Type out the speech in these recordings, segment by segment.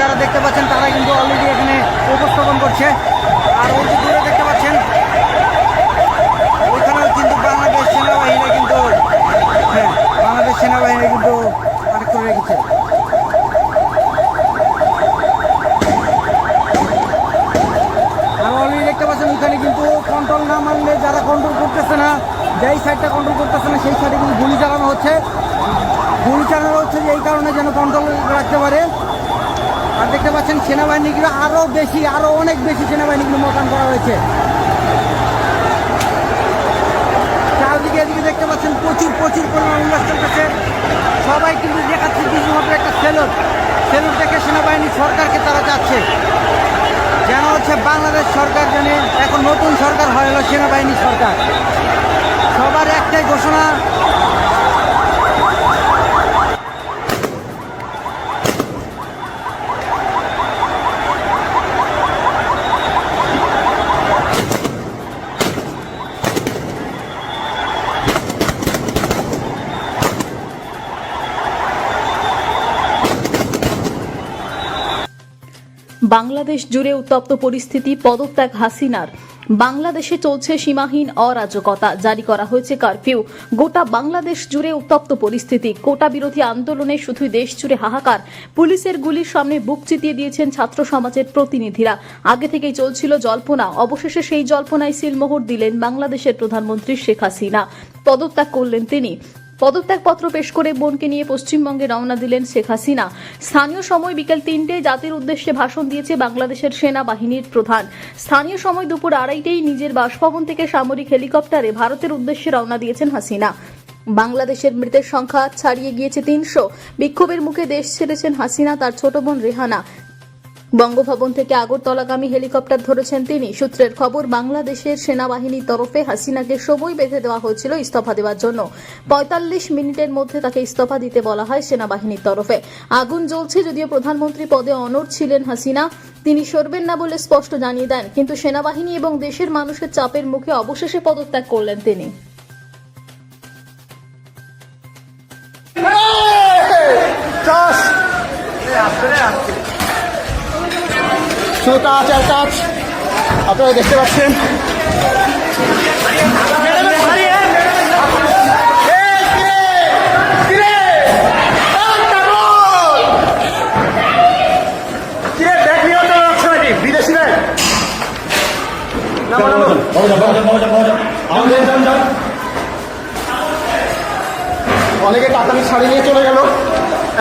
যারা দেখতে পাচ্ছেন, তারা কিন্তু অলরেডি এখানে উপস্থাপন করছে। আর ওই দূরে দেখতে পাচ্ছেন, ওইখানেও কিন্তু বাংলাদেশ সেনাবাহিনী কিন্তু হ্যাঁ বাংলাদেশ সেনাবাহিনী কিন্তু আটক করে রেখেছে। আর অলরেডি দেখতে পাচ্ছেন, ওখানে কিন্তু কন্ট্রোল না মানলে যারা কন্ট্রোল করতেছে না, যেই সাইডটা কন্ট্রোল করতেছে না, সেই সাইডে কিন্তু গুলি চালানো হচ্ছে। গুলি চালানো হচ্ছে এই কারণে যেন কন্ট্রোল রাখতে পারে। আর দেখতে পাচ্ছেন সেনাবাহিনীগুলো আরও বেশি আরও অনেক বেশি সেনাবাহিনীগুলো মোতায়েন করা হয়েছে। চারদিকে এদিকে দেখতে পাচ্ছেন প্রচুর প্রচুর পরিমাণ উল্লাস চলতেছে। সবাই কিন্তু দেখাচ্ছে শুধুমাত্র একটা সেলুট সেলুট দেখে সেনাবাহিনী সরকারকে তারা চাচ্ছে। যেন হচ্ছে বাংলাদেশ সরকার যেন এখন নতুন সরকার হয় হলো সেনাবাহিনী সরকার। সবার একটাই ঘোষণা বাংলাদেশ জুড়ে উত্তপ্ত পরিস্থিতি, পদত্যাগ হাসিনার। বাংলাদেশে চলছে সীমাহীন অরাজকতা, জারি করা হয়েছে কারফিউ। গোটা বাংলাদেশ জুড়ে উত্তপ্ত পরিস্থিতি, কোটা বিরোধী আন্দোলনে শুধু দেশ জুড়ে হাহাকার। পুলিশের গুলির সামনে বুক চিতিয়ে দিয়েছেন ছাত্র সমাজের প্রতিনিধিরা। আগে থেকেই চলছিল জল্পনা। অবশেষে সেই জল্পনায় সিলমোহর দিলেন বাংলাদেশের প্রধানমন্ত্রী শেখ হাসিনা। পদত্যাগ করলেন তিনি। পদত্যাগপত্র পেশ করে বোনকে নিয়ে পশ্চিমবঙ্গে রওনা দিলেন শেখ হাসিনা। স্থানীয় সময় বিকেল তিনটে জাতির উদ্দেশ্যে ভাষণ দিয়েছে বাংলাদেশের সেনাবাহিনীর প্রধান। স্থানীয় সময় দুপুর আড়াইটেই নিজের বাসভবন থেকে সামরিক হেলিকপ্টারে ভারতের উদ্দেশ্যে রওনা দিয়েছেন হাসিনা। বাংলাদেশের মৃতের সংখ্যা ছাড়িয়ে গিয়েছে তিনশো। বিক্ষোভের মুখে দেশ ছেড়েছেন হাসিনা, তার ছোট বোন রেহানা। বঙ্গভবন থেকে আগরতলাগামী হেলিকপ্টার ধরেছেন তিনি। সূত্রের খবর, বাংলাদেশের সেনাবাহিনীর তরফে হাসিনাকে সময় বেঁধে দেওয়া হয়েছিল ইস্তফা দেওয়ার জন্য। পঁয়তাল্লিশ মিনিটের মধ্যে তাকে ইস্তফা দিতে বলা হয় সেনাবাহিনীর তরফে। আগুন জ্বলছে যদিও প্রধানমন্ত্রী পদে অনড় ছিলেন হাসিনা। তিনি সরবেন না বলে স্পষ্ট জানিয়ে দেন, কিন্তু সেনাবাহিনী এবং দেশের মানুষের চাপের মুখে অবশেষে পদত্যাগ করলেন তিনি। শুধু কাজ আর কাজ আপনারা দেখতে পাচ্ছেন। অনেকে টাকামি ছাড়ি নিয়ে চলে গেল।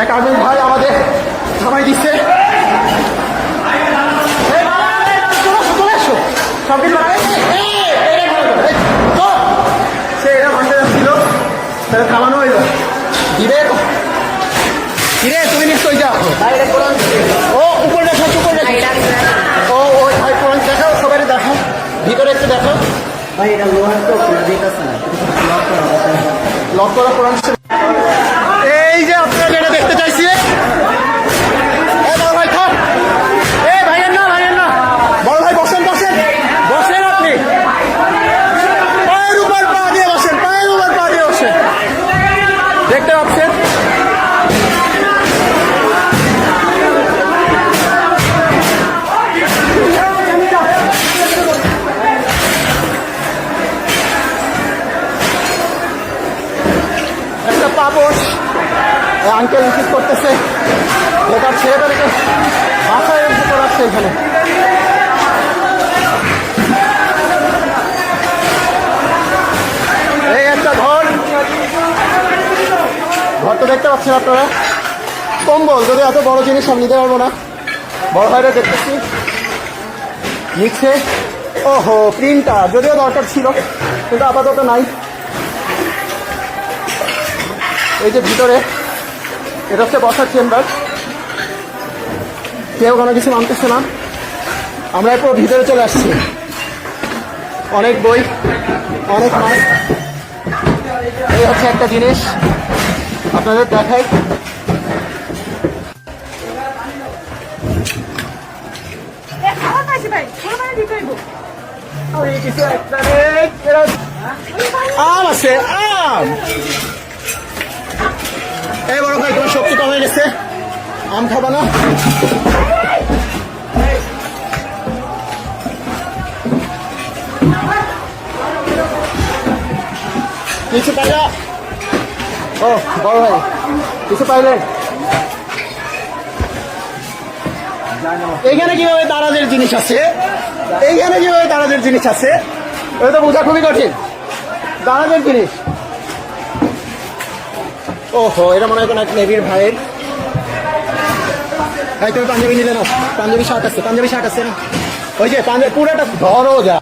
এক আর্মির ভাই আমাদের তাহলে থামানো যাবে দিবে কিরে তুমি নিশ্চয়ই যাও। ও উপরে দেখো উপরে দেখো। ও ওই ভাই কোরআন দেখাও সবাই দেখো। ভিতরে একটু দেখো। ভাই এটা লোহার তো দিতেছে না। লক করা কোরআন পাপস আঙ্কেল রিসিভ করতেছে। লেখার ছেলেটাকে মাথায় রেখে করাচ্ছে এখানে। এই একটা ঘর। ঘরটা দেখতে পাচ্ছেন আপনারা। কম্বল, যদি এত বড় জিনিস আমি নিতে পারব না। বড় ভাইরা দেখতেছি। নিচ্ছে। ওহো প্রিন্টার যদিও দরকার ছিল, কিন্তু আপাতত নাই। এই যে ভিতরে এটা হচ্ছে বসার চেম্বার। কেউ কোনো কিছু মানতেছে না। আমরা এরপর ভিতরে চলে আসছি। অনেক বই অনেক মাছ। এই হচ্ছে একটা জিনিস। আপনাদের দেখাই। আম আছে ভাই কোনো মানে দিতে হইব ওই কিছু একটা রে, এরা- আম আছে আম গেছে আম খাবা না? কিছু পাইলা? ও, বড় ভাই, কিছু পাইলেন এইখানে কীভাবে দারাজের জিনিস আছে? এইখানে কীভাবে দারাজের জিনিস আছে? এটা তো বোঝা খুবই কঠিন। দারাজের জিনিস। ওহো, এটা মনে হয় কোনো এক নেভির ভাইয়ের ভাই তুমি পাঞ্জাবি নিলে না পাঞ্জাবি শার্ট আছে, পাঞ্জাবি শার্ট আছে না? ওই যে পাঞ্জাবি পুরোটা ধরো যা।